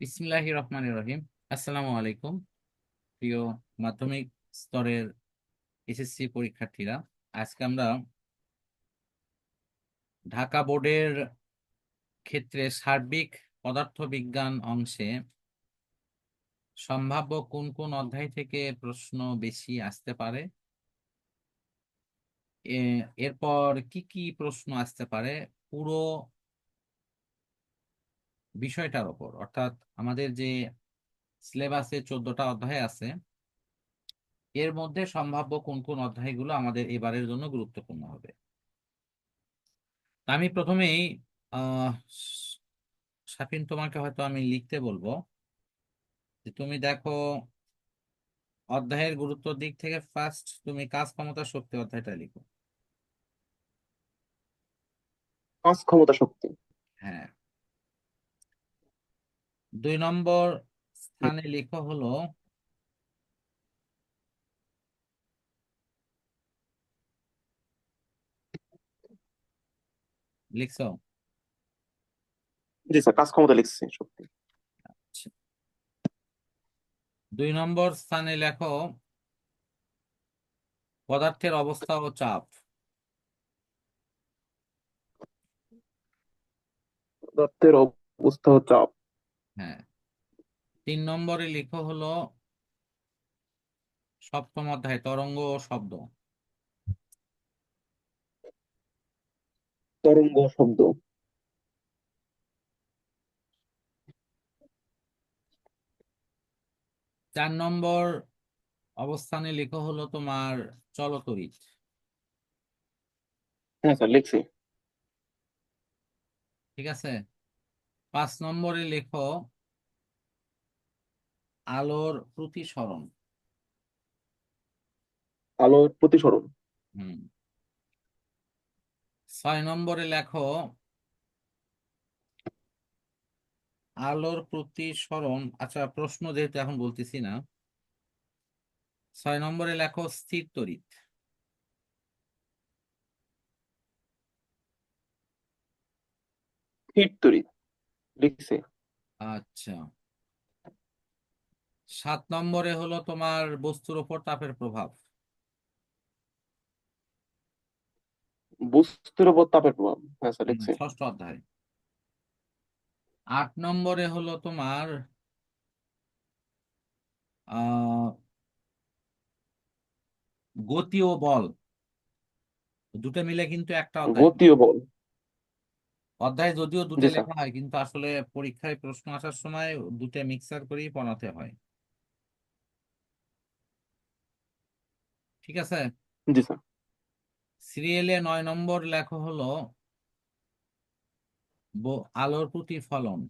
বিসমিল্লাহির রহমানির রহিম। আসসালামু আলাইকুম, প্রিয় মাধ্যমিক স্তরের এসএসসি পরীক্ষার্থীরা। আজকে আমরা ঢাকা বোর্ডের ক্ষেত্রে সার্বিক পদার্থবিজ্ঞান অংশে সম্ভাব্য কোন কোন অধ্যায় থেকে প্রশ্ন বেশি আসতে পারে? এরপর কি কি প্রশ্ন আসতে পারে? পুরো বিষয়টার ওপর। অর্থাৎ আমাদের যে সিলেবাসে চোদ্দটা অধ্যায় আছে এর মধ্যে সম্ভাব্য কোন কোন অধ্যায়গুলো আমাদের এবারের জন্য গুরুত্বপূর্ণ হবে। আমি প্রথমেই সাফিন তোমাকে হয়তো আমি লিখতে বলব যে তুমি দেখো অধ্যায়ের গুরুত্বর দিক থেকে ফার্স্ট তুমি কাজ ক্ষমতা শক্তি অধ্যায়টা লিখো। কাজ ক্ষমতা শক্তি। হ্যাঁ। দুই নম্বর স্থানে লিখো হলো লিখছো? জি স্যার কাজ ক্ষমতা লিখছি শক্তি দুই নম্বর স্থানে লেখো পদার্থের অবস্থা ও চাপ। পদার্থের অবস্থা ও চাপ। হ্যাঁ। তিন নম্বরে লিখো হলো সপ্তম অধ্যায় তরঙ্গ ও শব্দ। তরঙ্গ শব্দ। চার নম্বর অবস্থানে লিখো হলো তোমার চলতরিৎ। হ্যাঁ স্যার লিখছি। ঠিক আছে? পাঁচ নম্বরে লেখ আলোর প্রতিসরণ। আলোর প্রতিসরণ। হুম। ছয় নম্বরে লেখো আলোর প্রতিসরণ। আচ্ছা প্রশ্ন যেহেতু এখন বলতেছি না ছয় নম্বরে লেখো স্থির তড়িৎ। স্থির তৈরি লিখছি। আচ্ছা। সাত নম্বরে হলো তোমার বস্তুর উপর তাপের প্রভাব। বস্তুর উপর তাপের প্রভাব হ্যাঁ স্যার লিখছি। ষষ্ঠ অধ্যায়। আট নম্বরে হলো তোমার আহ গতি ও বল। দুটো মিলে কিন্তু একটা অধ্যায়। গতি ও বল। অধ্যায় যদিও দুটো জি স্যার। লেখা হয় কিন্তু আসলে পরীক্ষায় প্রশ্ন আসার সময় দুটো মিক্সার করেই পড়াতে হয়। ঠিক আছে? জি স্যার। সিরিয়ালে নয় নম্বর লেখা হলো ব- আলোর প্রতিফলন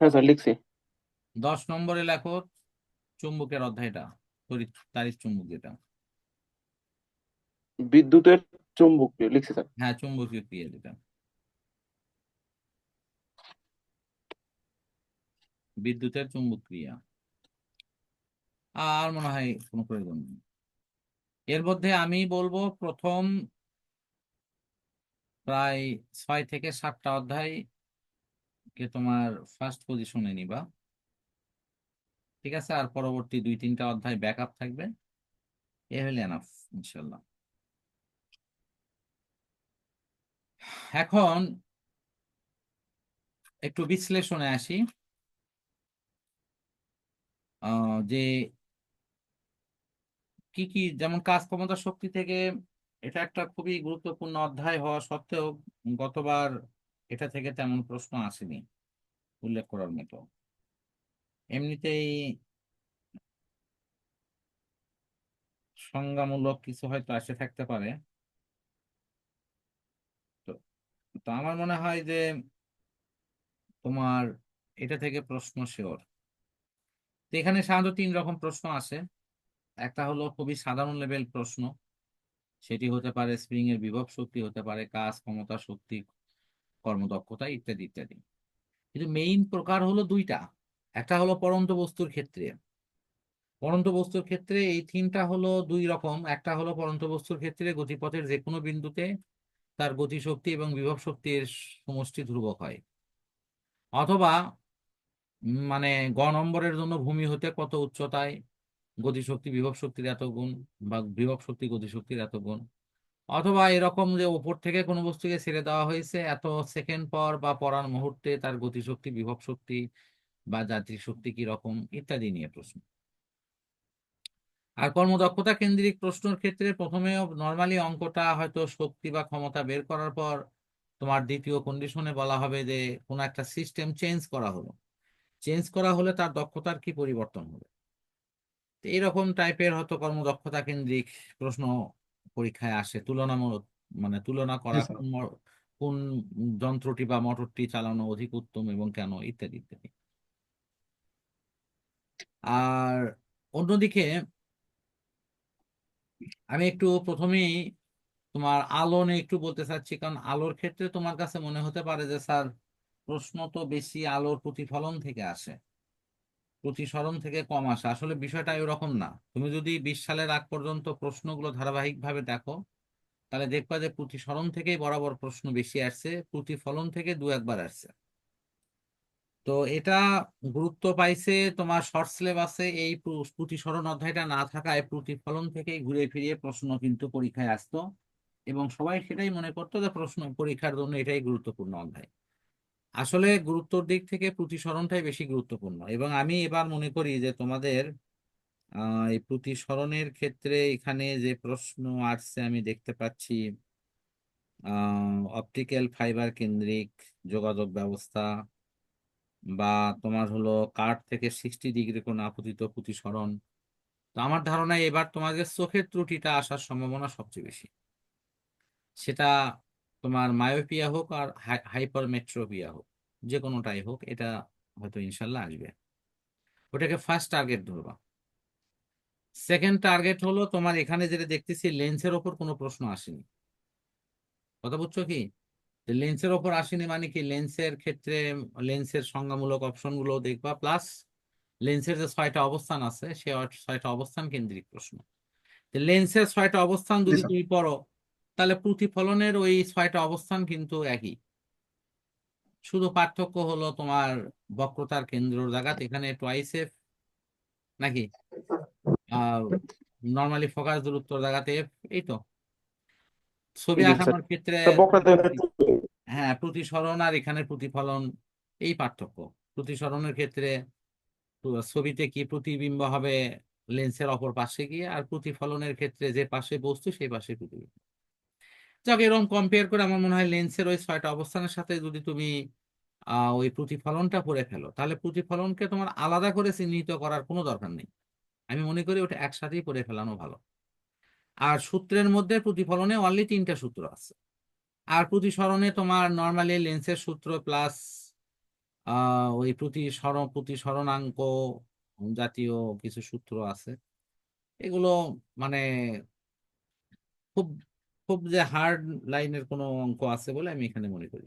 হ্যাঁ স্যার লিখছি। দশ নম্বরে লেখো চুম্বকের অধ্যায়টা তড়িৎ তাড়িৎ চুম্বক যেটা। বিদ্যুতের চুম্বক লিখছি স্যার। হ্যাঁ চুম্বকীয় ক্রিয়া যেটা। বিদ্যুতের চুম্বক ক্রিয়া। আর মনে হয় কোনো প্রয়োজন নেই। এর মধ্যে আমি বলব প্রথম প্রায় ছয় থেকে সাতটা অধ্যায় কে তোমার ফার্স্ট পজিশনে নিবা। ঠিক আছে? আর পরবর্তী দুই তিনটা অধ্যায় ব্যাকআপ থাকবে। এ হলে এনাফ ইনশাল্লাহ। এখন একটু বিশ্লেষণে আসি। যে কি কি, যেমন কাজ ক্ষমতা শক্তি থেকে এটা একটা খুবই গুরুত্বপূর্ণ অধ্যায় হওয়া সত্ত্বেও গতবার এটা থেকে তেমন প্রশ্ন আসেনি উল্লেখ করার মতো। এমনিতেই সংজ্ঞামূলক কিছু হয়তো আসে থাকতে পারে তো তো আমার মনে হয় যে তোমার এটা থেকে প্রশ্ন শিওর তো এখানে সাধারণত তিন রকম প্রশ্ন আসে। একটা হলো খুবই সাধারণ লেভেল প্রশ্ন। সেটি হতে পারে স্প্রিং এর বিভব শক্তি, হতে পারে কাজ, ক্ষমতা শক্তি, কর্মদক্ষতা ইত্যাদি ইত্যাদি। কিন্তু মেইন প্রকার হলো দুইটা। একটা হলো পরন্ত বস্তুর ক্ষেত্রে। পরন্ত বস্তুর ক্ষেত্রে এই থিমটা হলো দুই রকম। একটা হলো পরন্ত বস্তুর ক্ষেত্রে গতিপথের যে কোনো বিন্দুতে তার গতিশক্তি এবং বিভব শক্তির সমষ্টি ধ্রুবক হয়। অথবা মানে গ নম্বরের জন্য ভূমি হতে কত উচ্চতায়? গতিশক্তি বিভব শক্তির এত গুণ বা বিভব শক্তি গতিশক্তির এত গুণ। অথবা, এরকম যে উপর থেকে কোনো বস্তুকে ছেড়ে দেওয়া হয়েছে, এত সেকেন্ড পর বা পরার মুহূর্তে তার গতিশক্তি, বিভব শক্তি বা যাত্রী শক্তি কি রকম? ইত্যাদি নিয়ে প্রশ্ন। আর কর্মদক্ষতা কেন্দ্রিক প্রশ্নের ক্ষেত্রে প্রথমে নর্মালি অঙ্কটা হয়তো শক্তি বা ক্ষমতা বের করার পর তোমার দ্বিতীয় কন্ডিশনে বলা হবে যে কোনো একটা সিস্টেম চেঞ্জ করা হলো। চেঞ্জ করা হলে তার দক্ষতার কি পরিবর্তন হবে? তো এইরকম টাইপের হয়তো কর্মদক্ষতা কেন্দ্রিক প্রশ্ন পরীক্ষায় আসে। তুলনামূলক মানে তুলনা করা কোন ম- কোন যন্ত্রটি বা মোটরটি চালানো অধিক উত্তম এবং কেন ইত্যাদি ইত্যাদি। আর অন্যদিকে আমি একটু প্রথমেই তোমার আলো নিয়ে একটু বলতে চাচ্ছি, কারণ আলোর ক্ষেত্রে তোমার কাছে মনে হতে পারে যে, স্যার, প্রশ্ন তো বেশি আলোর প্রতিফলন থেকে আসে, প্রতিসরণ থেকে কম আসে। আসলে বিষয়টা এরকম না। তুমি যদি বিশ সালের আগ পর্যন্ত প্রশ্নগুলো ধারাবাহিকভাবে দেখো, তাহলে দেখবা যে প্রতিসরণ থেকেই বরাবর প্রশ্ন বেশি আসছে, প্রতিফলন থেকে দু একবার আসছে। তো এটা গুরুত্ব পাইছে তোমার শর্ট সিলেবাসে এই প্রতিসরণ অধ্যায়টা না থাকায় প্রতিফলন থেকেই ঘুরে ফিরিয়ে প্রশ্ন কিন্তু পরীক্ষায় আসতো এবং সবাই সেটাই মনে করতো যে প্রশ্ন পরীক্ষার জন্য এটাই গুরুত্বপূর্ণ অধ্যায়। আসলে গুরুত্বর দিক থেকে প্রতিসরণটাই বেশি গুরুত্বপূর্ণ এবং আমি এবার মনে করি যে তোমাদের এই প্রতিসরণের ক্ষেত্রে এখানে যে প্রশ্ন আসছে আমি দেখতে পাচ্ছি অপটিক্যাল ফাইবার কেন্দ্রিক যোগাযোগ ব্যবস্থা বা তোমার হলো কাঠ থেকে সিক্সটি ডিগ্রি কোণ আপতিত প্রতিসরণ তো আমার ধারণা এবার তোমাদের চোখের ত্রুটিটা আসার সম্ভাবনা সবচেয়ে বেশি। সেটা তোমার মায়োপিয়া হোক আর হাইপারমেট্রোপিয়া হোক যে কোনোটাই হোক, এটা হয়তো ইনশাল্লাহ আসবে। ওটাকে ফার্স্ট টার্গেট ধরবা। সেকেন্ড টার্গেট হলো তোমার এখানে যেটা দেখতেছি লেন্সের ওপর কোনো প্রশ্ন আসেনি। কথা বুঝছ কি? লেন্সের ওপর আসেনি মানে কি লেন্সের ক্ষেত্রে লেন্সের সংজ্ঞামূলক অপশনগুলো দেখবা প্লাস লেন্সের যে ছয়টা অবস্থান আছে সে ছয়টা অবস্থান কেন্দ্রিক প্রশ্ন। লেন্সের ছয়টা অবস্থান যদি তুমি পড়ো তাহলে প্রতিফলনের ওই ছয়টা অবস্থান কিন্তু একই। শুধু পার্থক্য হলো তোমার বক্রতার কেন্দ্র জায়গাতে এখানে টোয়াইস এফ নাকি? নর্মালি ফোকাস দূরত্ব জায়গাতে এফ এই তো। ছবি আঁকানোর ক্ষেত্রে হ্যাঁ প্রতিসরণ আর এখানে প্রতিফলন এই পার্থক্য। প্রতিসরণের ক্ষেত্রে ছবিতে কি প্রতিবিম্ব হবে লেন্সের অপর পাশে গিয়ে আর প্রতিফলনের ক্ষেত্রে যে পাশে বস্তু সেই পাশে প্রতিবিম্ব। যাক, এরকম কম্পেয়ার করে আমার মনে হয় লেন্সের ওই ছয়টা অবস্থানের সাথে যদি তুমি ওই প্রতিফলনটা করে ফেলো, তাহলে প্রতিফলনকে তোমার আলাদা করে চিহ্নিত করার কোনো দরকার নেই। আমি মনে করি ওটা একসাথেই করে ফেলানো ভালো। আর সূত্রের মধ্যে প্রতিফলনে অনলি তিনটা সূত্র আছে। আর প্রতিসরণে তোমার নর্মালি লেন্সের সূত্র প্লাস ওই প্রতিসরণ, প্রতিসরণাঙ্ক জাতীয় কিছু সূত্র আছে। এগুলো মানে খুব খুব যে হার্ড লাইনের কোনো অঙ্ক আছে বলে আমি এখানে মনে করি।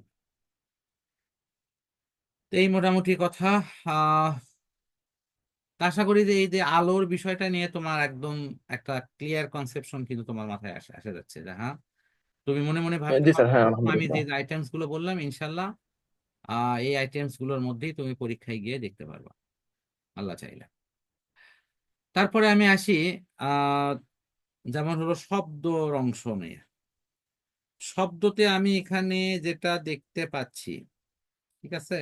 তো এই মোটামুটি কথা আশা করি যে এই যে আলোর বিষয়টা নিয়ে তোমার একদম একটা ক্লিয়ার কনসেপশন কিন্তু তোমার মাথায় আসে, আসা যাচ্ছে যে হ্যাঁ তুমি মনে মনে ভাবতে পারো হ্যাঁ আমি যে আইটেমসগুলো বললাম ইনশাল্লাহ আহ এই আইটেমসগুলোর মধ্যেই তুমি পরীক্ষায় গিয়ে দেখতে পারবা। আল্লাহ চাইলে। তারপরে আমি আসি আহ যেমন হলো শব্দর অংশ নিয়ে। শব্দতে আমি এখানে যেটা দেখতে পাচ্ছি ঠিক আছে?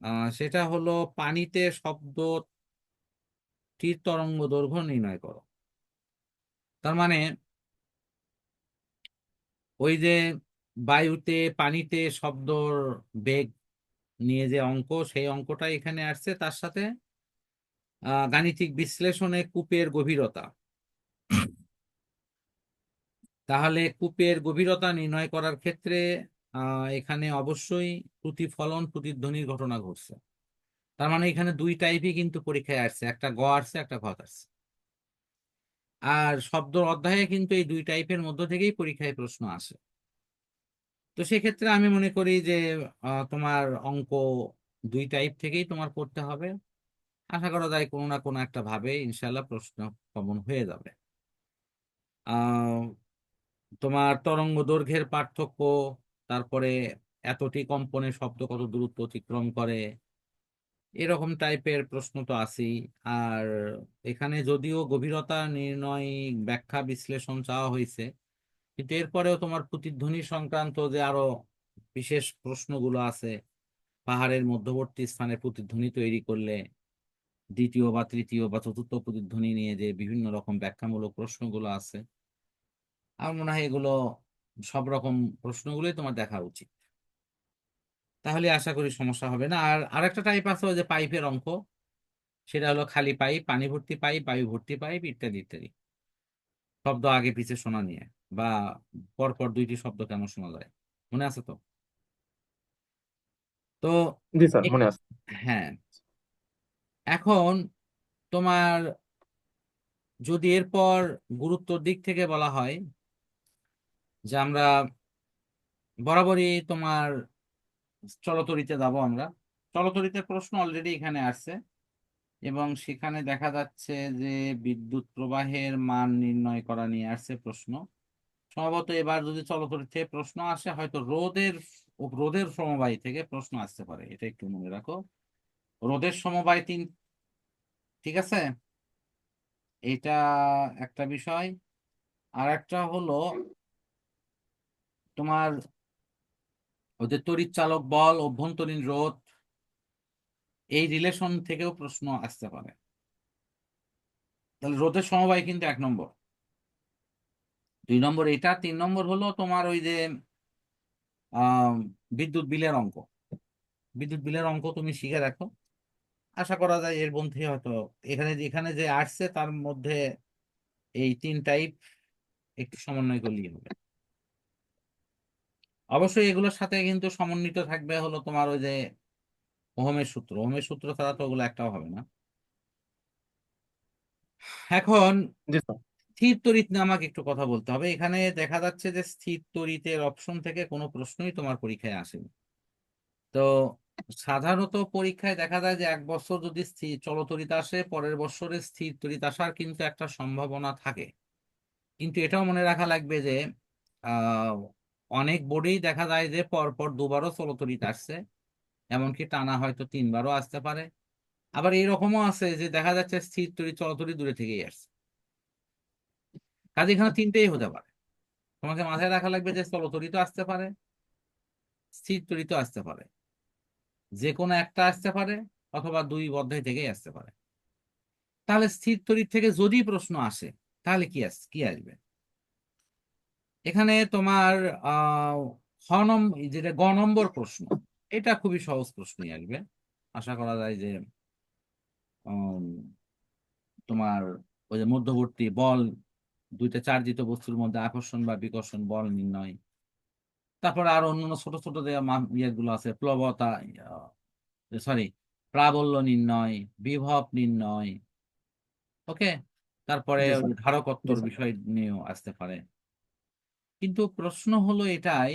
আহ সেটা হলো পানিতে শব্দটির তরঙ্গ দৈর্ঘ্য নির্ণয় করো। তার মানে ওই যে বায়ুতে, পানিতে শব্দর বেগ নিয়ে যে অঙ্ক, সেই অঙ্কটা এখানে আসছে। তার সাথে গাণিতিক বিশ্লেষণে কূপের গভীরতা। তাহলে কূপের গভীরতা নির্ণয় করার ক্ষেত্রে এখানে অবশ্যই প্রতিফলন প্রতিধ্বনির ঘটনা ঘটছে। তার মানে এখানে দুই টাইপই কিন্তু পরীক্ষায় আসছে। একটা গ আসছে, একটা ঘ আসছে। আর শব্দ অধ্যায়ে কিন্তু এই দুই টাইপের মধ্য থেকেই পরীক্ষায় প্রশ্ন আসে। তো সেক্ষেত্রে আমি মনে করি যে তোমার অঙ্ক দুই টাইপ থেকেই তোমার করতে হবে। আশা করা যায় কোনো না কোনো একটা ভাবে ইনশাল্লাহ প্রশ্ন কমন হয়ে যাবে। তোমার তরঙ্গ দৈর্ঘ্যের পার্থক্য, তারপরে এতটি কম্পনে শব্দ কত দূরত্ব অতিক্রম করে এরকম টাইপের প্রশ্ন তো আছেই। আর এখানে যদিও গভীরতা নির্ণয় ব্যাখ্যা বিশ্লেষণ চাওয়া হয়েছে, কিন্তু এরপরেও তোমার প্রতিধ্বনি সংক্রান্ত যে আরও বিশেষ প্রশ্নগুলো আছে, পাহাড়ের মধ্যবর্তী স্থানে প্রতিধ্বনি তৈরি করলে দ্বিতীয় বা তৃতীয় বা চতুর্থ প্রতিধ্বনি নিয়ে যে বিভিন্ন রকম ব্যাখ্যামূলক প্রশ্নগুলো আছে, আমার মনে হয় এগুলো সব রকম প্রশ্নগুলোই তোমার দেখা উচিত। তাহলে আশা করি সমস্যা হবে না। আর আরেকটা টাইপ আছে যে পাইপের অঙ্ক সেটা হলো খালি পাইপ পানি ভর্তি পাইপ বায়ু ভর্তি পাইপ ইত্যাদি ইত্যাদি। শব্দ আগে পিছে শোনা নিয়ে বা পরপর দুইটি শব্দ কেন শোনা যায়? মনে আছে তো? তো জি স্যার মনে আছে। হ্যাঁ। এখন তোমার যদি এরপর গুরুত্বর দিক থেকে বলা হয় যে আমরা বরাবরই তোমার চলতরিতে যাব আমরা। চলতরিতে প্রশ্ন অলরেডি এখানে আসছে এবং সেখানে দেখা যাচ্ছে যে বিদ্যুৎ প্রবাহের মান নির্ণয় করা নিয়ে আসছে প্রশ্ন। সম্ভবত এবার যদি চলতরিত প্রশ্ন আসে, হয়তো রোদের রোদের সমবায় থেকে প্রশ্ন আসতে পারে। এটা একটু মনে রাখো। রোদের সমবায় তিন, ঠিক আছে? এটা একটা বিষয়। আর একটা হলো তোমার ওদের তড়িৎ চালক বল, অভ্যন্তরীণ রোধ, এই রিলেশন থেকেও প্রশ্ন আসতে পারে। তাহলে রোধের সমবায় কিন্তু এক নম্বর। দুই নম্বর এটা, তিন নম্বর হলো তোমার ওই যে বিদ্যুৎ বিলের অঙ্ক। বিদ্যুৎ বিলের অঙ্ক তুমি শিখে রাখো আশা করা যায় এর মধ্যে হয়তো এখানে এখানে যে আসছে তার মধ্যে এই তিন টাইপ একটু সমন্বয় করলেই হবে। অবশ্যই এগুলোর সাথে কিন্তু সমন্বিত থাকবে হলো তোমার ওই যে ওহমের সূত্র। ওহমের সূত্র ছাড়া তো ওগুলো একটাও হবে না। এখন স্থির তড়িৎ নিয়ে আমাকে একটু কথা বলতে হবে। এখানে দেখা যাচ্ছে যে স্থির তড়িতের অপশন থেকে কোনো প্রশ্নই তোমার পরীক্ষায় আসেনি। তো সাধারণত পরীক্ষায় দেখা যায় যে এক বছর যদি স্থির চলতরিত আসে পরের বছরে স্থির তরিত আসার কিন্তু একটা সম্ভাবনা থাকে। কিন্তু এটাও মনে রাখা লাগবে যে আহ অনেক বোর্ডেই দেখা যায় যে পরপর দুবারও চলতড়িৎ আসছে। এমনকি টানা হয়তো তিনবারও আসতে পারে। আবার এরকমও আছে যে দেখা যাচ্ছে স্থির তড়িৎ চলতড়িৎ দূরে থেকেই আসছে। কাজে এখানে তিনটেই হতে পারে। তোমাকে মাথায় রাখা লাগবে যে চলতড়িৎ আসতে পারে, স্থির তরি তো আসতে পারে। যে কোনো একটা আসতে পারে অথবা দুই অধ্যায় থেকেই আসতে পারে। তাহলে স্থির তড়িৎ থেকে যদি প্রশ্ন আসে, তাহলে কি আস, কি আসবে? এখানে তোমার আহ খ নম্বর যেটা গ নম্বর প্রশ্ন এটা খুবই সহজ প্রশ্নই আসবে। আশা করা যায় যে তোমার ওই যে মধ্যবর্তী বল দুইটা চার্জিত বস্তুর মধ্যে আকর্ষণ বা বিকর্ষণ বল নির্ণয়। তারপর আরও অন্যান্য ছোট ছোট যে ইয়েগুলো আছে প্লবতা সরি প্রাবল্য নির্ণয় বিভব নির্ণয় ওকে তারপরে ধারকত্বর বিষয় নিয়েও আসতে পারে। কিন্তু প্রশ্ন হলো এটাই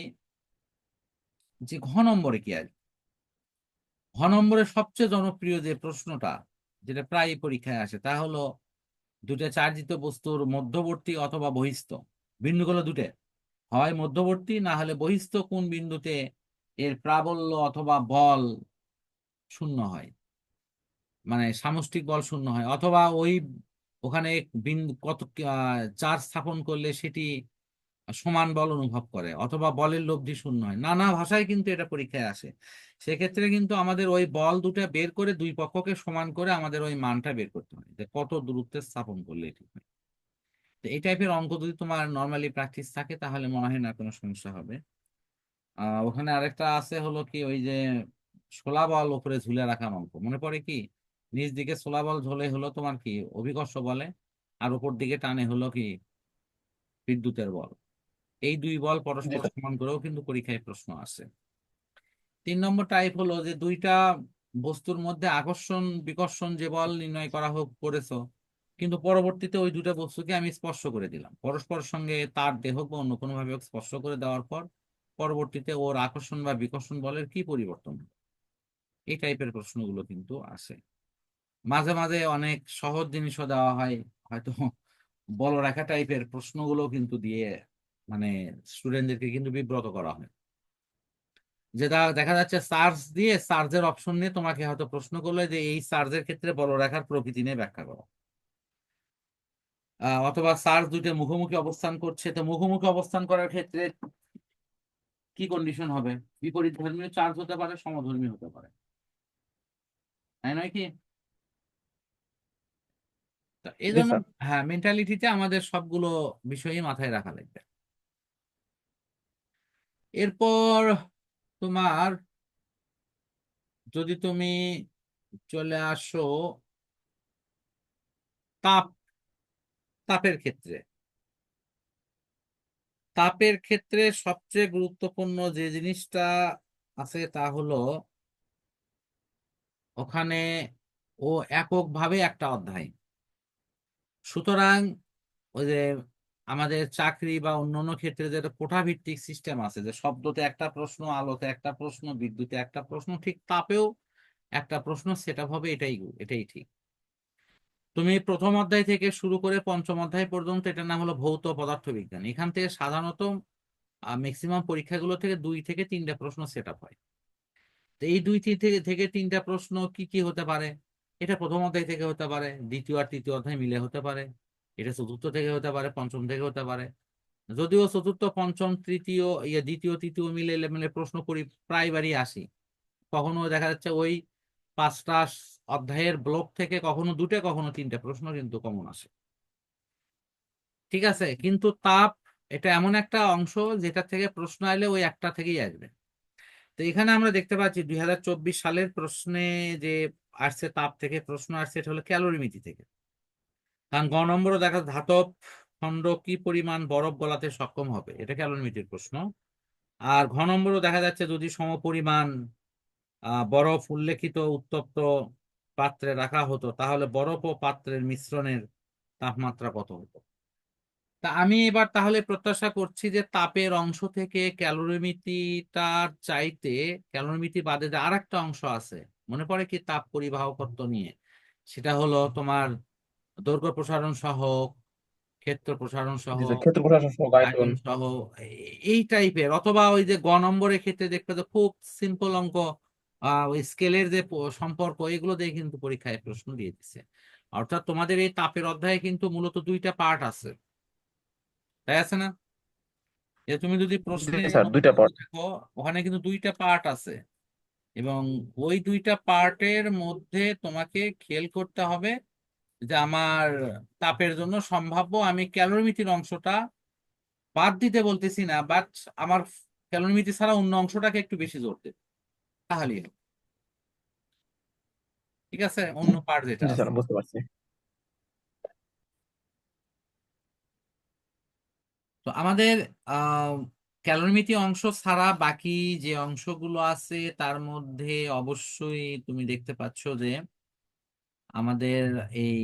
যে ঘ নম্বরে কি আসবে ঘ নম্বরে সবচেয়ে জনপ্রিয় যে প্রশ্নটা, যেটা প্রায় পরীক্ষায় আসে, তা হলো দুটা চার্জিত বস্তুর মধ্যবর্তী অথবা বহিস্থ। বিন্দুগুলো দুটে। হয় মধ্যবর্তী, না হলে বহিস্থ কোন বিন্দুতে এর প্রাবল্য অথবা বল শূন্য হয়? মানে সামষ্টিক বল শূন্য হয়। অথবা ওই ওখানে বিন্দু কত চার্জ স্থাপন করলে সেটি সমান বল অনুভব করে, অথবা বলের লব্ধি শূন্য হয়। নানা ভাষায় কিন্তু এটা পরীক্ষায় আসে। সেক্ষেত্রে কিন্তু আমাদের ওই বল দুটা বের করে দুই পক্ষকে সমান করে আমাদের ওই মানটা বের করতে হয়। যে কত দূরত্বে স্থাপন করলে এটি তো এই টাইপের অঙ্ক যদি তোমার নর্মালি প্র্যাকটিস থাকে, তাহলে মনে হয় না কোনো সমস্যা হবে। আহ ওখানে আরেকটা আছে হলো কি, ওই যে শোলা বল উপরে ঝুলে রাখার অঙ্ক। মনে পড়ে কি? নিচ দিকে শোলা বল ঝোলে হলো তোমার কি? অভিকর্ষ বলে, আর ওপর দিকে টানে হলো কি? বিদ্যুতের বল। এই দুই বল পরস্পর সমান করেও কিন্তু পরীক্ষায় প্রশ্ন আসে। তিন নম্বর টাইপ হলো যে দুইটা বস্তুর মধ্যে আকর্ষণ বিকর্ষণ যে বল নির্ণয় করা হোক করেছ কিন্তু পরবর্তীতে ওই দুটো বস্তুকে আমি স্পর্শ করে দিলাম। পরস্পর সঙ্গে তার দেহ বা অন্য কোনো ভাবে স্পর্শ করে দেওয়ার পর পরবর্তীতে ওর আকর্ষণ বা বিকর্ষণ বলের কি পরিবর্তন? এই টাইপের প্রশ্নগুলো কিন্তু আসে। মাঝে মাঝে অনেক সহজ জিনিসও দেওয়া হয় হয়তো বল রাখা টাইপের প্রশ্নগুলো কিন্তু দিয়ে মানে স্টুডেন্টদেরকে কিন্তু বিব্রত করা হয়। যেটা দেখা যাচ্ছে সার্চ দিয়ে সার্চের অপশন নিয়ে তোমাকে হয়তো প্রশ্ন করলে যে এই সার্চের ক্ষেত্রে বলরেখার প্রকৃতি নিয়ে ব্যাখ্যা করো। অথবা সার্চ দুইটা মুখোমুখি অবস্থান করছে তো মুখোমুখি অবস্থান করার ক্ষেত্রে কি কন্ডিশন হবে? বিপরীত ধর্মীয় চার্জ হতে পারে সমধর্মী হতে পারে। তাই নয় কি? এই জন্য হ্যাঁ মেন্টালিটিতে আমাদের সবগুলো বিষয়ই মাথায় রাখা লাগবে। এরপর তোমার যদি তুমি চলে আসো তাপ, তাপের ক্ষেত্রে। তাপের ক্ষেত্রে সবচেয়ে গুরুত্বপূর্ণ যে জিনিসটা আছে তা হলো ওখানে ও এককভাবে একটা অধ্যায়। সুতরাং ওই যে আমাদের চাকরি বা অন্যান্য ক্ষেত্রে যেটা কোঠা ভিত্তিক সিস্টেম আছে, যে শব্দতে একটা প্রশ্ন, আলোতে একটা প্রশ্ন, বিদ্যুতে একটা প্রশ্ন, ঠিক তাপেও একটা প্রশ্ন সেটা হবে এটাই এটাই ঠিক। তুমি প্রথম অধ্যায় থেকে শুরু করে পঞ্চম অধ্যায় পর্যন্ত এটার নাম হলো ভৌত পদার্থবিজ্ঞান। এখান থেকে সাধারণত ম্যাক্সিমাম পরীক্ষাগুলো থেকে দুই থেকে তিনটা প্রশ্ন সেট আপ হয়। তো এই দুই থেকে থেকে তিনটা প্রশ্ন কি কি হতে পারে? এটা প্রথম অধ্যায় থেকে হতে পারে, দ্বিতীয় আর তৃতীয় অধ্যায় মিলে হতে পারে। এটা চতুর্থ থেকে হতে পারে, পঞ্চম থেকে হতে পারে। যদিও চতুর্থ, পঞ্চম, তৃতীয় ইয়ে দ্বিতীয়, তৃতীয় মিলে মিলে প্রশ্ন করি, প্রায়বারই আসি। কখনো দেখা যাচ্ছে ওই পাঁচটা অধ্যায়ের ব্লক থেকে কখনো দুটো, কখনো তিনটে প্রশ্ন কিন্তু কমন আসে। ঠিক আছে? কিন্তু তাপ, এটা এমন একটা অংশ যেটা থেকে প্রশ্ন এলে ওই একটা থেকেই আসবে। তো এখানে আমরা দেখতে পাচ্ছি দুই হাজার চব্বিশ সালের প্রশ্নে যে আসছে তাপ থেকে প্রশ্ন আসছে, এটা হলো ক্যালোরিমিতি থেকে। কারণ গ নম্বরও দেখা ধাতব খণ্ড কি পরিমাণ বরফ গলাতে সক্ষম হবে? এটা ক্যালোরিমিতির প্রশ্ন? আর ঘ নম্বরও দেখা যাচ্ছে যদি সমপরিমাণ বরফ উল্লেখিত উত্তপ্ত পাত্রে রাখা হতো, তাহলে বরফ ও পাত্রের মিশ্রণের তাপমাত্রা কত হতো? তা আমি এবার তাহলে প্রত্যাশা করছি যে তাপের অংশ থেকে ক্যালোরিমিতিটার চাইতে ক্যালোরিমিতি বাদে যে আর একটা অংশ আছে, মনে পড়ে কি তাপ পরিবাহকত্ব নিয়ে? সেটা হলো তোমার দৈর্ঘ্য প্রসারণ সহ ক্ষেত্র প্রসারণ সহ ক্ষেত্র প্রশাসন সহ আয়তন। সহ এই টাইপের। অথবা ওই যে গ নম্বরের ক্ষেত্রে দেখবে যে খুব সিম্পল অঙ্ক ওই স্কেলের যে সম্পর্ক এগুলো দিয়ে কিন্তু পরীক্ষায় প্রশ্ন দিয়ে দিচ্ছে অর্থাৎ তোমাদের এই তাপের অধ্যায়ে কিন্তু মূলত দুইটা পার্ট আছে। তাই আছে না? যে তুমি যদি প্রশ্নে স্যার দুইটা পার্ট দেখো ওখানে কিন্তু দুইটা পার্ট আছে। এবং ওই দুইটা পার্টের মধ্যে তোমাকে খেয়াল করতে হবে যে আমার তাপের জন্য সম্ভাব্য আমি ক্যালোরিমিতির অংশটা বাদ দিতে বলতেছি না বাট আমার ক্যালোরিমিতি ছাড়া অন্য অংশটাকে একটু বেশি জোর দেবে। তাহলেই হবে। ঠিক আছে? অন্য পার্ট যেটা বুঝতে পারছি। তো আমাদের আহ ক্যালোরিমিতি অংশ ছাড়া বাকি যে অংশগুলো আছে তার মধ্যে অবশ্যই তুমি দেখতে পাচ্ছ যে আমাদের এই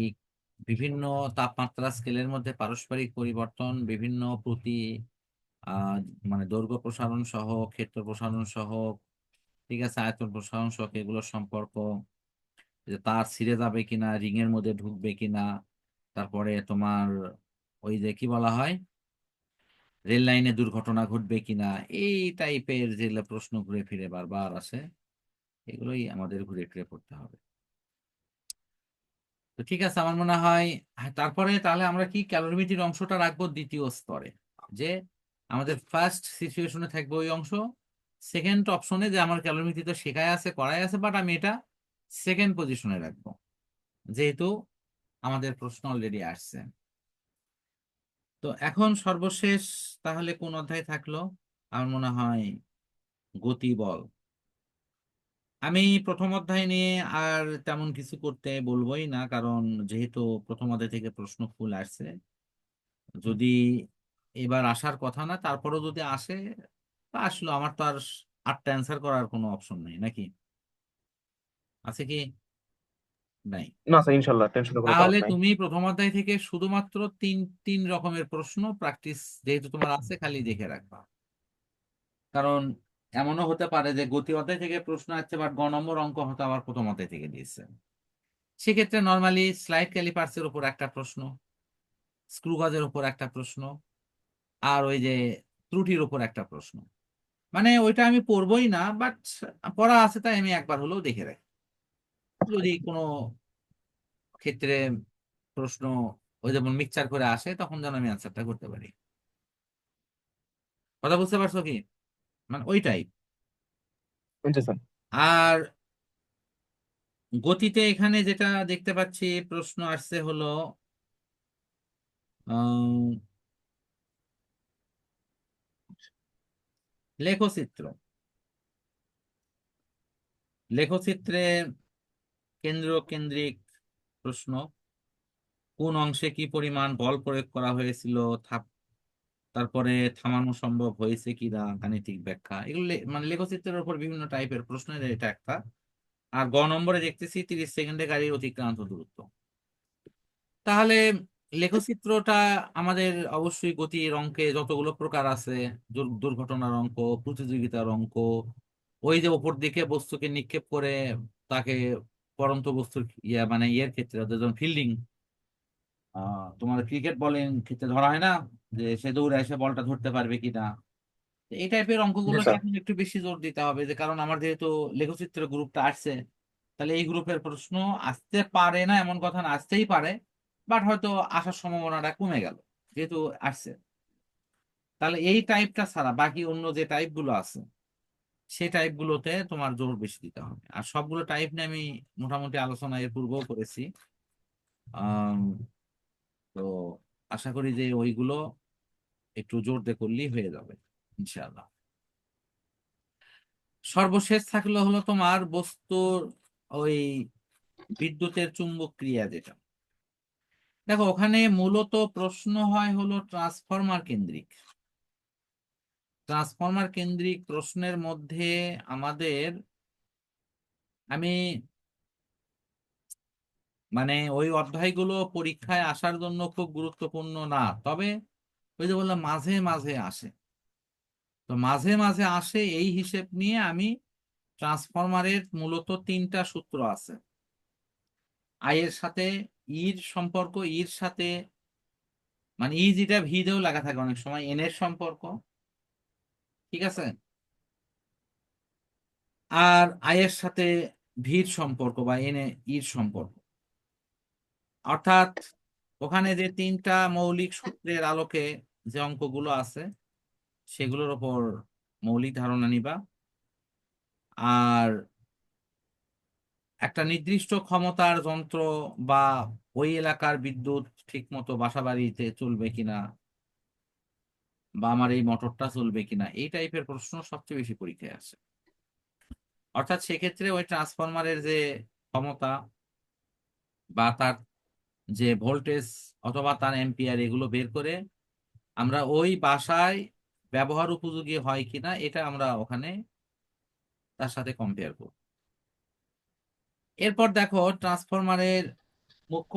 বিভিন্ন তাপমাত্রা স্কেলের মধ্যে পারস্পরিক পরিবর্তন, বিভিন্ন প্রতি মানে দৈর্ঘ্য প্রসারণ সহ, ক্ষেত্র প্রসারণ সহ, ঠিক আছে, আয়তন প্রসারণ সহ এগুলোর সম্পর্ক, যে তার ছিঁড়ে যাবে কিনা রিং এর মধ্যে ঢুকবে কিনা, তারপরে তোমার ওই যে কি বলা হয়? রেল লাইনে দুর্ঘটনা ঘটবে কিনা, এই টাইপের যেগুলো প্রশ্ন ঘুরে ফিরে বারবার আসে, এগুলোই আমাদের ঘুরে ফিরে পড়তে হবে। তো ঠিক আছে আমার মনে হয় হ্যাঁ, তারপরে তাহলে আমরা কি ক্যালোরিমিতির অংশটা রাখব দ্বিতীয় স্তরে? যে আমাদের ফার্স্ট সিচুয়েশনে থাকবে ওই অংশ সেকেন্ড অপশনে যে আমার ক্যালোরিমিতি তো শেখায় আছে করাই আছে বাট আমি এটা সেকেন্ড পজিশনে রাখব। যেহেতু আমাদের প্রশ্ন অলরেডি আসছে। তো এখন সর্বশেষ তাহলে কোন অধ্যায় থাকল? আমার মনে হয় গতি বল। আমি প্রথম অধ্যায় নিয়ে আর তেমন কিছু করতে বলবোই না কারণ যেহেতু প্রথম অধ্যায় থেকে প্রশ্ন ফুল আসছে যদি এবার আসার কথা না তারপরেও যদি আসে তা আসলো আমার তো আর আটটা অ্যান্সার করার কোনো অপশন নেই নাকি? আছে কি? নাই। না স্যার ইনশাল্লাহ টেনশনের কোনো তাহলে তুমি প্রথম অধ্যায় থেকে শুধুমাত্র তিন তিন রকমের প্রশ্ন প্র্যাকটিস যেহেতু তোমার আছে খালি দেখে রাখবা। কারণ এমনও হতে পারে যে গতি অধ্যায় থেকে প্রশ্ন আসছে বাট গ নম্বর অঙ্ক হয়তো আবার প্রথম অধ্যায় থেকে দিয়েছে। সেক্ষেত্রে নর্মালি স্লাইড ক্যালিপার্সের উপর একটা প্রশ্ন স্ক্রু গজের উপর একটা প্রশ্ন, আর ওই যে ত্রুটির উপর একটা প্রশ্ন। মানে ওইটা আমি পড়বই না বাট পড়া আছে তাই আমি একবার হলেও দেখে রাখি। যদি কোনো ক্ষেত্রে প্রশ্ন ওই যেমন মিক্সচার করে আসে, তখন যেন আমি অ্যান্সারটা করতে পারি। কথা বুঝতে পারছ কি? মানে ওই টাইপ আর গতিতে এখানে যেটা দেখতে পাচ্ছি প্রশ্ন আসছে হলো লেখচিত্র। লেখচিত্রে কেন্দ্র কেন্দ্রিক প্রশ্ন। কোন অংশে কি পরিমাণ বল প্রয়োগ করা হয়েছিল? থাপ তারপরে থামানো সম্ভব হয়েছে কিনা গাণিতিক ব্যাখ্যা। এগুলো মানে লেখচিত্রের উপর বিভিন্ন টাইপের প্রশ্নের এটা একটা। আর গ নম্বরে দেখতেছি তিরিশ সেকেন্ডে গাড়ির অতিক্রান্ত দূরত্ব। তাহলে লেখচিত্রটা আমাদের অবশ্যই গতির অঙ্কে যতগুলো প্রকার আছে, দুর- দুর্ঘটনার অঙ্ক, প্রতিযোগিতার অঙ্ক, ওই যে উপর দিকে বস্তুকে নিক্ষেপ করে তাকে পরন্ত বস্তুর ইয়া মানে ইয়ের ক্ষেত্রে ফিল্ডিং তোমার ক্রিকেট বলিং ক্ষেত্রে ধরা হয় না যে সে দৌড়ে এসে বলটা ধরতে পারবে কিনা এই টাইপের অঙ্কগুলোকে এখন একটু বেশি জোর দিতে হবে যে কারণ আমার যেহেতু লেখচিত্র গ্রুপটা আসছে তাহলে এই গ্রুপের প্রশ্ন আসতে পারে না এমন কথা না আসতেই পারে বাট হয়তো আসার সম্ভাবনাটা কমে গেল যেহেতু আসছে। তাহলে এই টাইপটা ছাড়া বাকি অন্য যে টাইপগুলো আছে সেই টাইপগুলোতে তোমার জোর বেশি দিতে হবে। আর সবগুলো টাইপ নিয়ে আমি মোটামুটি আলোচনা এর পূর্বেও করেছি। তো আশা করি যে ওইগুলো একটু জোর দিয়ে করলেই হয়ে যাবে, ইনশাআল্লাহ। সর্বশেষ থাকল হলো তোমার বস্তুর ওই বিদ্যুতের চুম্বক ক্রিয়া যেটা। দেখো, ওখানে মূলত প্রশ্ন হয় হলো ট্রান্সফরমার কেন্দ্রিক। ট্রান্সফরমার কেন্দ্রিক প্রশ্নের মধ্যে আমাদের, আমি মানে ওই অধ্যায়গুলো পরীক্ষায় আসার জন্য খুব গুরুত্বপূর্ণ না। তবে ওই যে বললাম, মাঝে মাঝে আসে। তো মাঝে মাঝে আসে এই হিসেব নিয়ে আমি ট্রান্সফরমারের মূলত তিনটা সূত্র আছে। আই এর সাথে ইর সম্পর্ক, ইর সাথে মানে ই যেটা ভি দিয়েও লাগা থাকে অনেক সময়, এন এর সম্পর্ক। ঠিক আছে? আর আই এর সাথে ভির সম্পর্ক বা এন ইর সম্পর্ক। অর্থাৎ ওখানে যে তিনটা মৌলিক সূত্রের আলোকে যে অঙ্কগুলো আছে, সেগুলোর ওপর মৌলিক ধারণা নিবা। আর একটা নির্দিষ্ট ক্ষমতার যন্ত্র বা ওই এলাকার বিদ্যুৎ ঠিক মতো বাসা বাড়িতে চলবে কিনা বা আমার এই মোটরটা চলবে কিনা, এই টাইপের প্রশ্ন সবচেয়ে বেশি পরীক্ষায় আসে। অর্থাৎ সেক্ষেত্রে ওই ট্রান্সফরমারের যে ক্ষমতা বা তার যে ভোল্টেজ অথবা তার এম্পিয়ার এগুলো বের করে আমরা ওই বাসায় ব্যবহার উপযোগী হয় কিনা এটা আমরা ওখানে তার সাথে কম্পেয়ার করব। এরপর দেখো ট্রান্সফরমারের মুখ্য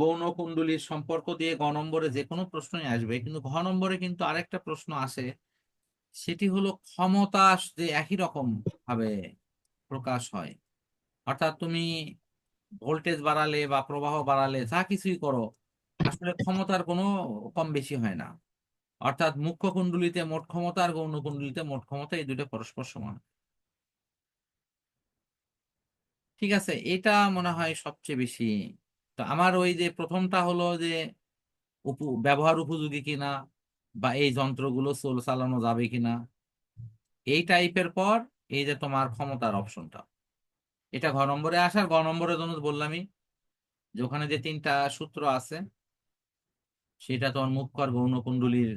গৌণ কুণ্ডলীর সম্পর্ক দিয়ে গ নম্বরে যে কোনো প্রশ্নই আসবে, কিন্তু ঘ নম্বরে কিন্তু আরেকটা প্রশ্ন আসে, সেটি হলো ক্ষমতা যে একই রকম ভাবে প্রকাশ হয়। অর্থাৎ তুমি ভোল্টেজ বাড়ালে বা প্রবাহ বাড়ালে যা কিছুই করো, আসলে ক্ষমতার কোনো কম বেশি হয় না। অর্থাৎ মুখ্য কুণ্ডলীতে মোট ক্ষমতা আর গৌণ কুণ্ডলীতে মোট ক্ষমতা, এই দুটো পরস্পর সমান। ঠিক আছে, এটা মনে হয় সবচেয়ে বেশি। তো আমার ওই যে প্রথমটা হলো যে ব্যবহার উপযোগী কিনা বা এই যন্ত্রগুলো চল চালানো যাবে কিনা, এই টাইপের পর এই যে তোমার ক্ষমতার অপশনটা এটা ঘ নম্বরে আসার গ নম্বরের জন্য বললামই যে ওখানে যে তিনটা সূত্র আছে, সেটা তোমার মুখ্য আর গৌণ কুণ্ডলীর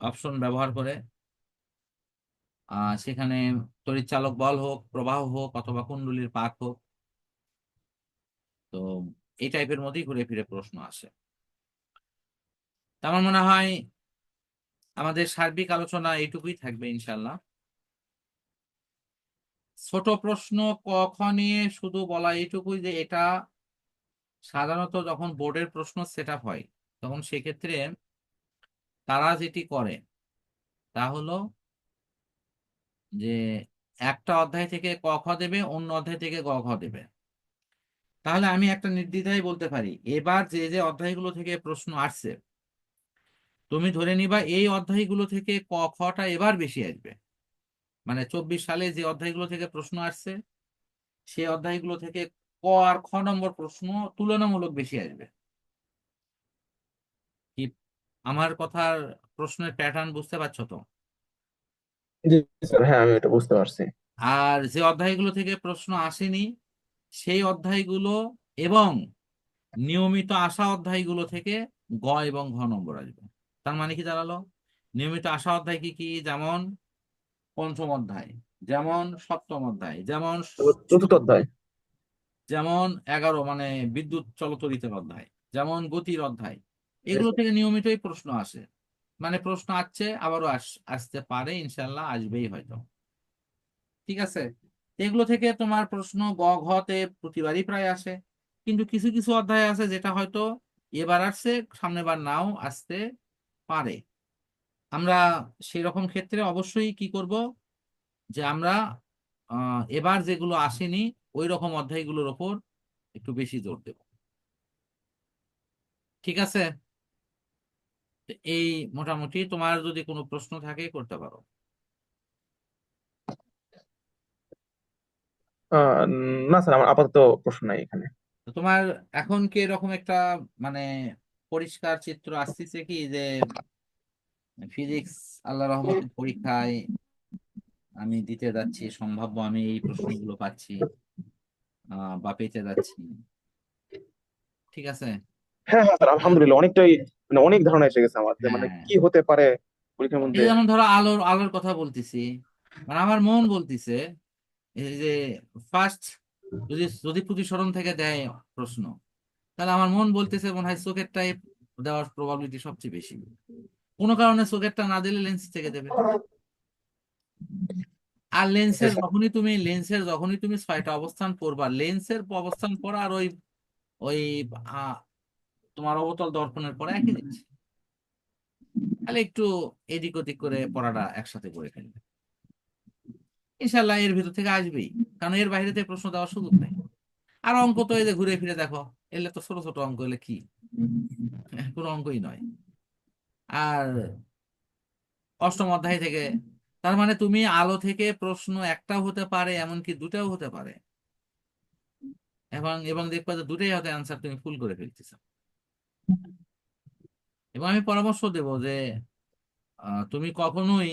অপশন ব্যবহার করে। আহ সেখানে তড়িৎচালক বল হোক, প্রবাহ হোক, অথবা কুণ্ডলীর পাক হোক, তো এই টাইপের মধ্যেই ঘুরে ফিরে প্রশ্ন আসে। আমার মনে হয় আমাদের সার্বিক আলোচনা এইটুকুই থাকবে ইনশাল্লাহ ছোট প্রশ্ন খ নিয়ে শুধু বলা এইটুকুই যে এটা সাধারণত যখন বোর্ডের প্রশ্ন সেট হয়, তখন সেক্ষেত্রে তারা যেটি করে তা হলো যে একটা অধ্যায় থেকে ক খ দেবে, অন্য অধ্যায় থেকে গ ঘ দেবে। তাহলে আমি একটা নির্দ্বিধায় বলতে পারি, এবার যে যে অধ্যায়গুলো থেকে প্রশ্ন আসছে, তুমি ধরে নিবা এই অধ্যায়গুলো থেকে ক খটা এবার বেশি আসবে। মানে চব্বিশ সালে যে অধ্যায়গুলো থেকে প্রশ্ন আসছে সেই অধ্যায়গুলো থেকে ক আর খ নম্বর প্রশ্ন তুলনামূলক বেশি আসবে। কি আমার কথার প্রশ্নের প্যাটার্ন বুঝতে পারছ তো? হ্যাঁ আমি এটা বুঝতে পারছি। আর যে অধ্যায়গুলো থেকে প্রশ্ন আসেনি সেই অধ্যায়গুলো এবং নিয়মিত আসা অধ্যায়গুলো থেকে গ এবং ঘ নম্বর আসবে। তার মানে কি দাঁড়াল? নিয়মিত আসা অধ্যায় কি কি? যেমন পঞ্চম অধ্যায় যেমন সপ্তম অধ্যায় যেমন চতুর্থ অধ্যায়। যেমন এগারো মানে বিদ্যুৎ চলতরিতের অধ্যায় যেমন গতির অধ্যায় এগুলো থেকে নিয়মিতই প্রশ্ন আসে। মানে প্রশ্ন আসছে আবারও আস আসতে পারে ইনশাল্লাহ আসবেই হয়তো। ঠিক আছে? এগুলো থেকে তোমার প্রশ্ন গ ঘতে প্রতিবারই প্রায় আসে। কিন্তু কিছু কিছু অধ্যায় আছে যেটা হয়তো এবার আসছে সামনেবার নাও আসতে পারে। আমরা সেই রকম ক্ষেত্রে অবশ্যই কি করব? যে আমরা এবার যেগুলো আসেনি ওই রকম অধ্যায়গুলোর ওপর একটু বেশি জোর দেব। ঠিক আছে? এই মোটামুটি তোমার যদি কোনো প্রশ্ন থাকে করতে পারো। আহ, না স্যার আমার আপাতত প্রশ্ন নাই এখানে। তোমার এখন কি এরকম একটা মানে পরিষ্কার চিত্র আসতেছে কি যে ফিজিক্স আল্লাহ রহমতের পরীক্ষায় আমি দিতে যাচ্ছি সম্ভাব্য আমি এই প্রশ্নগুলো পাচ্ছি বা পেতে যাচ্ছি। ঠিক আছে? হ্যাঁ হ্যাঁ স্যার আলহামদুলিল্লাহ অনেকটাই মানে অনেক ধারণা এসে গেছে আমার যে মানে হ্যাঁ। কি হতে পারে পরীক্ষার এই মধ্যে যেমন ধরো আলোর আলোর কথা বলতেছি মানে আমার মন বলতিছে এই যে ফার্স্ট যদি যদি প্রতিসরণ থেকে দেয় প্রশ্ন তাহলে আমার মন বলতেছে মনে হয় চোখের টাইপ দেওয়ার প্রবাবিলিটি সবচেয়ে বেশি। কোনো কারণে চোখেরটা না দিলে লেন্স থেকে দেবে। আর লেন্সের যখনই তুমি লেন্সের যখনই তুমি ছয়টা অবস্থান পড়বা লেন্সের অবস্থান পড়া আর ওই ওই তোমার অবতল দর্পণের পরে একই জিনিস। তাহলে একটু এদিক ওদিক করে পড়াটা একসাথে করে ফেলবে। ইনশাল্লাহ এর ভিতর থেকে আসবেই কারণ এর বাইরে থেকে প্রশ্ন দেওয়ার সুযোগ নেই। আর অঙ্ক তো এই যে ঘুরে ফিরে দেখো এলে তো ছোট ছোট অঙ্ক এলে কি? কোনো অঙ্কই নয়। আর অষ্টম অধ্যায় থেকে। তার মানে তুমি আলো থেকে প্রশ্ন একটাও হতে পারে, এমনকি দুটাও হতে পারে। এবং এবং দেখবা যে দুটাই হয়তো অ্যান্সার তুমি ফুল করে ফেলতেছো। এবং আমি পরামর্শ দেব যে তুমি কখনোই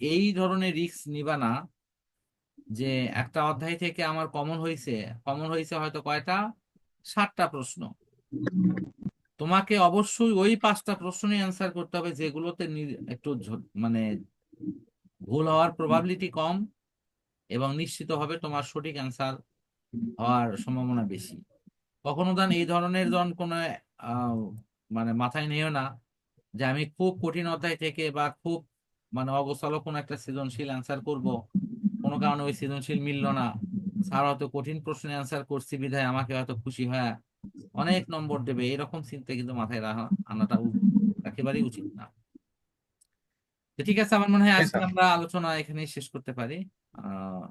এই ধরনের রিস্ক নিবা না যে একটা অধ্যায় থেকে আমার কমন হয়েছে কমন হয়েছে হয়তো কয়টা? সাতটা প্রশ্ন। তোমাকে অবশ্যই ওই পাঁচটা প্রশ্নই অ্যান্সার করতে হবে, যেগুলোতে একটু মানে ভুল হওয়ার প্রবাবিলিটি কম এবং নিশ্চিতভাবে তোমার সঠিক অ্যান্সার হওয়ার সম্ভাবনা বেশি। কখনো দান এই ধরনের জন কোনো মানে মাথায় নিও না যে আমি খুব কঠিন অধ্যায় থেকে বা খুব মানে অগোছালো কোনো একটা সৃজনশীল অ্যান্সার করব, কোনো কারণে ওই সৃজনশীল মিললো না। স্যার হয়তো কঠিন প্রশ্নের অ্যান্সার করছি, বিধায় আমাকে হয়তো খুশি হয় অনেক নম্বর দেবে এরকম চিন্তা কিন্তু মাথায় রাখা আনাটা একেবারেই উচিত না। ঠিক আছে আমার মনে হয় আজকে আমরা আলোচনা এখানেই শেষ করতে পারি। আহ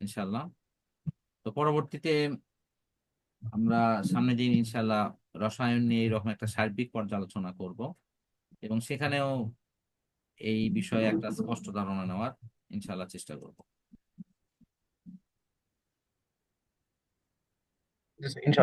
ইনশাল্লাহ তো পরবর্তীতে আমরা সামনের দিন ইনশাল্লাহ রসায়ন নিয়ে এরকম একটা সার্বিক পর্যালোচনা করব এবং সেখানেও এই বিষয়ে একটা স্পষ্ট ধারণা নেওয়ার ইনশাল্লাহ চেষ্টা করব। ইনশাল্লাহ